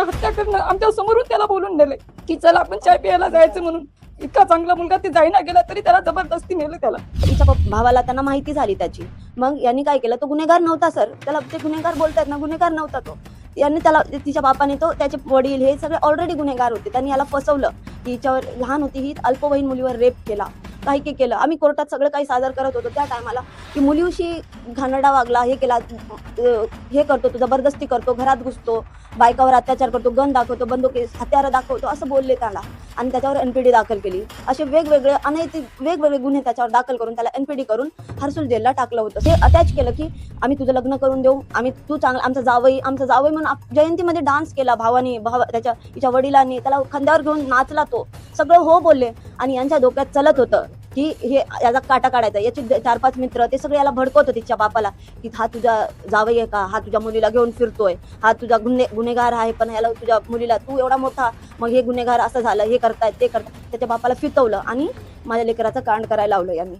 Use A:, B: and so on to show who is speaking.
A: हत्या करणं आमच्या समोरून त्याला बोलून नेले की चल आपण चाय प्यायला जायचं म्हणून. इतका चांगला मुलगा ते जाईना गेला तरी त्याला जबरदस्ती नेलं त्याला.
B: तिच्या पप- भावाला त्यांना माहिती झाली त्याची. मग यांनी काय केलं? तो गुन्हेगार नव्हता सर. त्याला ते गुन्हेगार बोलतात ना गुन्हेगार नव्हता तो. यांनी त्याला तिच्या बापाने तो त्याचे वडील हे सगळे ऑलरेडी गुन्हेगार होते. त्यांनी याला फसवलं. की हिच्यावर लहान होती ही अल्पवयीन मुलीवर रेप केला. काही काही केलं. आम्ही कोर्टात सगळं काही सादर करत होतो त्या टायमाला की मुलीशी घाणडा वागला हे केला हे करतो तो जबरदस्ती करतो घरात घुसतो बायकावर अत्याचार करतो गन दाखवतो बंदुके हत्यारं दाखवतो असं बोलले त्याला. आणि त्याच्यावर एनपीडी दाखल केली. असे वेगवेगळे अनैतिक वेगवेगळे गुन्हे त्याच्यावर दाखल करून त्याला एनपीडी करून हर्सुल जेलला टाकलं होतं. ते अटॅच केलं की आम्ही तुझं लग्न करून देऊ. आम्ही तू चांगला आमचा जावई आमचा जावई म्हणून जयंतीमध्ये डान्स केला भावानी भावा त्याच्या तिच्या वडिलांनी. त्याला खांद्यावर घेऊन नाचला तो. सगळं हो बोलले आणि यांच्या डोक्यात चलत होतं की हे याचा काटा काढायचा. याचे चार पाच मित्र ते सगळे याला भडकवत होते तिच्या बापाला की हा तुझा जावई आहे का? हा तुझ्या मुलीला घेऊन फिरतोय. हा तुझा गुन्हे गुन्हेगार आहे पण याला तुझ्या मुलीला तू एवढा मोठा मग हे गुन्हेगार असं झालं हे करतायत ते करतायत. त्याच्या बापाला फितवलं आणि माझ्या लेकराचं कांड करायला लावलं यांनी.